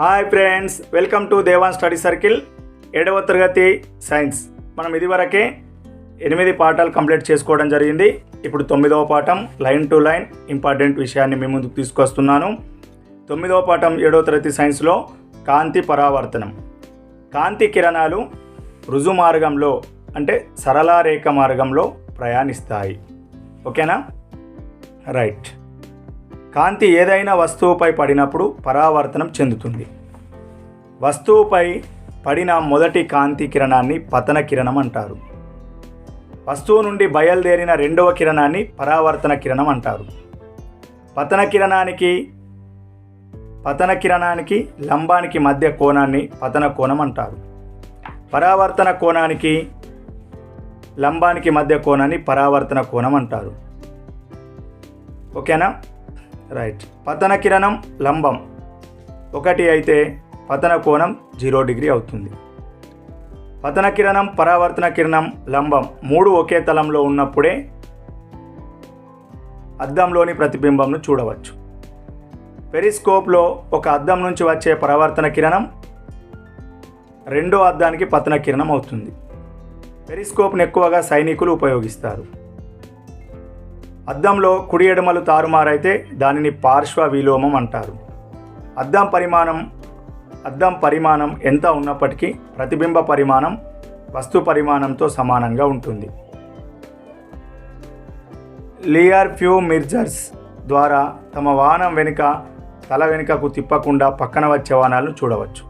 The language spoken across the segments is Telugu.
Hi friends welcome to Devan study circle ఏడవ తరగతి సైన్స్. మనం ఇదివరకే ఎనిమిది పాఠాలు కంప్లీట్ చేసుకోవడం జరిగింది. ఇప్పుడు తొమ్మిదవ పాఠం లైన్ టు లైన్ ఇంపార్టెంట్ విషయాన్ని మీ ముందుకు తీసుకొస్తున్నాను. తొమ్మిదవ పాఠం ఏడవ తరగతి సైన్స్లో కాంతి పరావర్తనం. కాంతి కిరణాలు రుజు మార్గంలో అంటే సరళ రేఖ మార్గంలో ప్రయాణిస్తాయి. ఓకేనా? రైట్. కాంతి ఏదైనా వస్తువుపై పడినప్పుడు పరావర్తనం చెందుతుంది. వస్తువుపై పడిన మొదటి కాంతి కిరణాన్ని పతన కిరణం అంటారు. వస్తువు నుండి బయలుదేరిన రెండవ కిరణాన్ని పరావర్తన కిరణం అంటారు. పతన కిరణానికి పతన కిరణానికి లంబానికి మధ్య కోణాన్ని పతన కోణం అంటారు. పరావర్తన కోణానికి లంబానికి మధ్య కోణాన్ని పరావర్తన కోణం అంటారు. ఓకేనా? రైట్ పతన కిరణం లంబం. ఒకటి అయితే పతన కోణం జీరో డిగ్రీ అవుతుంది. పతన కిరణం పరావర్తన కిరణం లంబం మూడు ఒకే తలంలో ఉన్నప్పుడే అద్దంలోని ప్రతిబింబంను చూడవచ్చు. పెరిస్కోప్లో ఒక అద్దం నుంచి వచ్చే పరావర్తన కిరణం రెండో అద్దానికి పతన కిరణం అవుతుంది. పెరిస్కోప్ను ఎక్కువగా సైనికులు ఉపయోగిస్తారు. అద్దంలో కుడి ఎడమలు తారుమారైతే దానిని పార్శ్వ విలోమం అంటారు. అద్దం పరిమాణం అద్దం పరిమాణం ఎంత ఉన్నప్పటికీ ప్రతిబింబ పరిమాణం వస్తు పరిమాణంతో సమానంగా ఉంటుంది. లియర్ ఫ్యూ మిర్జర్స్ ద్వారా తమ వాహనం వెనుక తల వెనుకకు తిప్పకుండా పక్కన వచ్చే వాహనాలను చూడవచ్చు.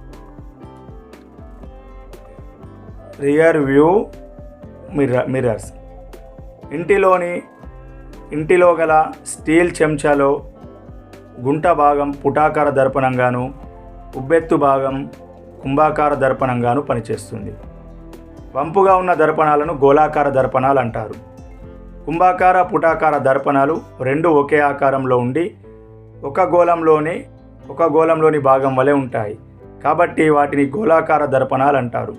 రియర్ వ్యూ మిర్ర మిర్రర్స్ ఇంటిలోని ఇంటిలో గల స్టీల్ చెంచాలో గుంట భాగం పుటాకార దర్పణంగాను ఉబ్బెత్తు భాగం కుంభాకార దర్పణంగాను పనిచేస్తుంది. వంపుగా ఉన్న దర్పణాలను గోళాకార దర్పణాలు అంటారు. కుంభాకార పుటాకార దర్పణాలు రెండు ఒకే ఆకారంలో ఉండి ఒక గోళంలోని ఒక గోళంలోని భాగం వలె ఉంటాయి. కాబట్టి వాటిని గోళాకార దర్పణాలు అంటారు.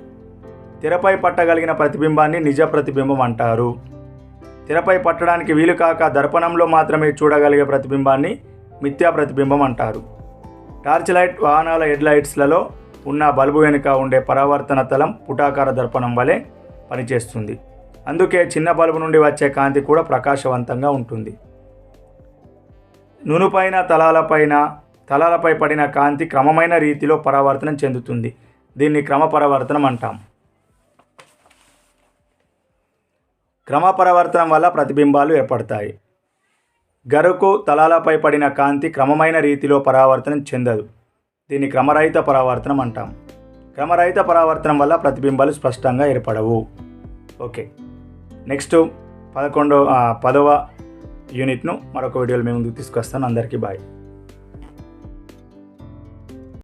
తెరపై పట్టగలిగిన ప్రతిబింబాన్ని నిజ ప్రతిబింబం అంటారు. తెరపై పట్టడానికి వీలు కాక దర్పణంలో మాత్రమే చూడగలిగే ప్రతిబింబాన్ని మిథ్యా ప్రతిబింబం అంటారు. టార్చ్ లైట్ వాహనాల హెడ్లైట్స్లలో ఉన్న బల్బు వెనుక ఉండే పరావర్తన తలం పుటాకార దర్పణం వలె పనిచేస్తుంది. అందుకే చిన్న బల్బు నుండి వచ్చే కాంతి కూడా ప్రకాశవంతంగా ఉంటుంది. నునుపైన తలాలపైన తలాలపై పడిన కాంతి క్రమమైన రీతిలో పరావర్తనం చెందుతుంది. దీన్ని క్రమ పరావర్తనం అంటాం. క్రమపరవర్తనం వల్ల ప్రతిబింబాలు ఏర్పడతాయి. గరుకు తలాలపై పడిన కాంతి క్రమమైన రీతిలో పరావర్తనం చెందదు. దీన్ని క్రమరహిత పరావర్తనం అంటాం. క్రమరహిత పరావర్తనం వల్ల ప్రతిబింబాలు స్పష్టంగా ఏర్పడవు. ఓకే. నెక్స్ట్ పదకొండవ పదవ యూనిట్ను మరొక వీడియోలో మేము ముందుకు తీసుకొస్తాను. అందరికీ బాయ్.